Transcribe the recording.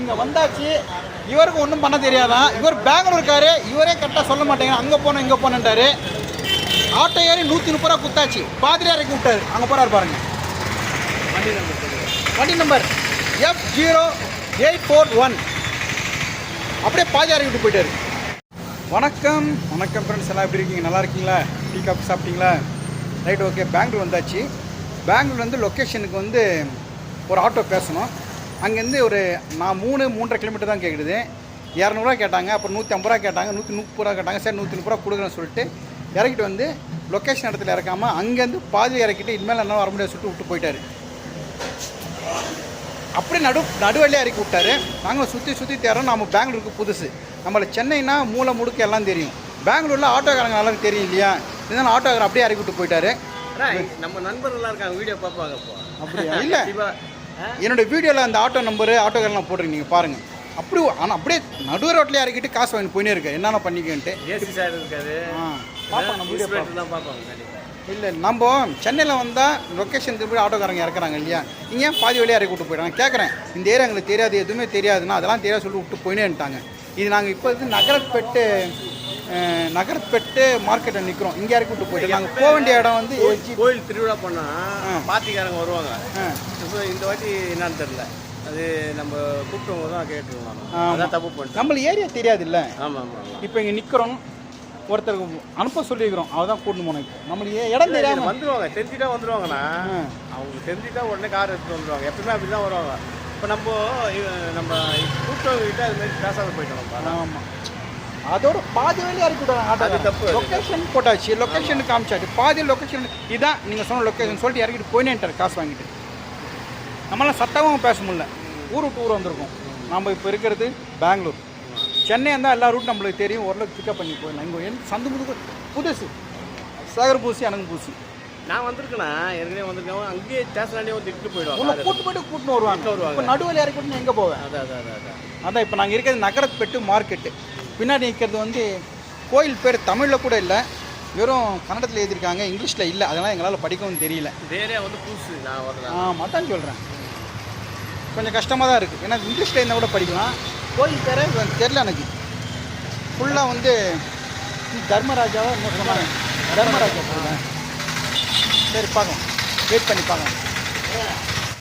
இங்கே வந்தாச்சு. இவருக்கு ஒன்றும் பண்ண தெரியாதான் இவர் பெங்களூருக்காரு இவரே கரெக்டாக சொல்ல மாட்டேங்க அங்கே போனோம் இங்கே போனேன்ட்டாரு. ஆட்டோ ஏறி நூற்றி முப்பது ரூபா குத்தாச்சு. பாதிரியா இறக்கி விட்டாரு. அங்கே போகிறாரு பாருங்க. வண்டி நம்பர் வண்டி number F zero eight four one அப்படியே பாதி இறக்கி விட்டு போயிட்டாரு. வணக்கம். வணக்கம் ஃப்ரெண்ட்ஸ் எல்லாம் எப்படி இருக்கீங்க? நல்லா இருக்கீங்களா? டீ காஃபி சாப்பிட்டீங்களா? Right okay. பெங்களூர் வந்தாச்சு. பெங்களூர் வந்து லொக்கேஷனுக்கு வந்து ஒரு ஆட்டோ பேசணும். அங்கேருந்து ஒரு நான் மூணு மூன்றரை கிலோமீட்டர் தான் கேட்குது இரநூறுவா கேட்டாங்க அப்புறம் நூற்றி ஐம்பது ரூபா கேட்டாங்க நூற்றி முப்பது ரூபா கேட்டாங்க சரி நூற்றி முப்பது ரூபா கொடுக்குறேன்னு சொல்லிட்டு இறக்கிட்டு வந்து லொக்கேஷன் இடத்துல இறக்காமல் அங்கேருந்து பாதி இறக்கிட்டு இனிமேல் என்ன வர முடியாது சொல்லிட்டு விட்டு போயிட்டாரு. அப்படியே நடு நடுவழியாக இறக்கி விட்டாரு. நாங்களும் சுற்றி சுற்றி தேரோம் நம்ம பெங்களூருக்கு புதுசு. நம்மள சென்னைனா மூளை முடுக்கு எல்லாம் தெரியும். பெங்களூரில் ஆட்டோக்காரங்க நல்லா தெரியும் இல்லையா? இதனால் ஆட்டோக்காரன் அப்படியே இறக்கி விட்டு போயிட்டாரு. நம்ம நண்பர்கள்லாம் இருக்காங்க வீடியோ பார்ப்பாங்க அப்படியா? இல்லை. என்னோட வீடியோவில் அந்த ஆட்டோ நம்பரு ஆட்டோக்காரெலாம் போட்டிருக்கு நீங்கள் பாருங்கள் அப்படி ஆனால் அப்படியே நடுவர் ரோட்டில் இறக்கிட்டு காசு வாங்கி போயினே இருக்கு என்னென்ன பண்ணிக்கன்ட்டு? ஏசி சார் பார்ப்போம் நம்ம வீடியோ இல்லை நம்ம சென்னையில் வந்தால் லொக்கேஷன் திருப்பி ஆட்டோக்காரங்க இறக்குறாங்க இல்லையா? இங்கே ஏன் பாதி வழியாக இறக்கி விட்டு போயிடுறாங்க? கேட்குறேன் இந்த ஏரியா எங்களுக்கு தெரியாது எதுவுமே தெரியாதுன்னா அதெல்லாம் தெரியாது சொல்லி விட்டு போயினேன்ட்டாங்க. இது நாங்கள் இப்போ வந்து நகரப்பேட்டு அஹ், நகரப்பேட்டு மார்க்கெட்டில் நிற்கிறோம் இங்கே இறக்கி விட்டு போயிட்டு நாங்கள் போக வேண்டிய இடம் வந்து கோயில் திருவிழா பண்ணா ஆ. பாத்திக்காரங்க வருவாங்க. இந்த வாட்டி என்னன்னு தெரியல. அது நம்ம கூப்பிட்டவங்க தான். அதான் தப்பு பண்ணிட்டோம். நம்மளுக்கு ஏரியா தெரியாது இல்லை ஆமாம் ஆமாம் இப்போ இங்கே நிற்கிறோம் ஒருத்தருக்கு அனுப்ப சொல்லியிருக்கிறோம். அவள் தான் கூட்டணும் போனோம் இப்போ நம்மளுக்கு இடம் தெரியாமல் வந்துருவாங்க. தெரிஞ்சுட்டா வந்துருவாங்கண்ணா. ஆ. அவங்க தெரிஞ்சுட்டா உடனே கார் எடுத்துட்டு வந்துருவாங்க. எப்பவுமே அப்படி தான் வருவாங்க. இப்போ நம்ம நம்ம கூப்பிட்டவங்க கிட்ட அது மாதிரி பேசாத போயிட்டோம் ஆமாம் அதோட பாதி வழியாக இறக்கி விடுறாங்க ஆட்டோ தப்பு, லொக்கேஷன் போட்டாச்சு லொக்கேஷன் காமிச்சாச்சு. பாதி லொக்கேஷன் இதான் நீங்கள் சொன்ன லொக்கேஷன் சொல்லிட்டு இறக்கிட்டு போயினேன்ட்டார் காசு வாங்கிட்டு. நம்மளாம் சத்தமும் பேச முடியல. ஊர் விட்டு ஊர் வந்திருக்கோம். நம்ம இப்போ இருக்கிறது பெங்களூர். சென்னை இருந்தால் எல்லா ரூட் நம்மளுக்கு தெரியும். ஓரளவுக்கு பிக்கப் பண்ணி போயிடலாம். இங்கே எந்த சந்து முதுகு புதுசு. சேகர் பூசி எனக்கு பூசி. நான் வந்திருக்கேண்ணா ஏற்கனவே வந்திருக்கேன். அங்கேயே ஸ்டேஷனாலே வந்து உள்ள போயிடுவாங்க. கூட்டு போயிட்டு கூட்டின்னு வருவாங்க. வருவாங்க. இப்போ நடுவில் இறக்கி விட்டு எங்கே போவேன் அதான் அதான் அதான் அதான். அதான் இப்போ நாங்கள் இருக்கிறது நகரப்பெட்டு மார்க்கெட்டு. பின்னாடி நிற்கிறது வந்து கோயில் பேர் தமிழில் கூட இல்லை. வெறும் கன்னடத்தில் எழுதியிருக்காங்க இங்கிலீஷில் இல்லை. அதெல்லாம் எங்களால் படிக்கவும் தெரியல. ஏரியா வந்து புதுசு நான் ஆமாம் சொல்கிறேன் கொஞ்சம் கஷ்டமாக தான் இருக்குது ஏன்னா இங்கிலீஷில் இருந்தால் கூட படிக்கலாம். கோயில் பேரே தெரில எனக்கு. ஃபுல்லாக வந்து தர்மராஜாவா என்ன சொன்னாங்க? தர்மராஜா சரி பார்க்கலாம். வெயிட் பண்ணி பார்க்கலாம்.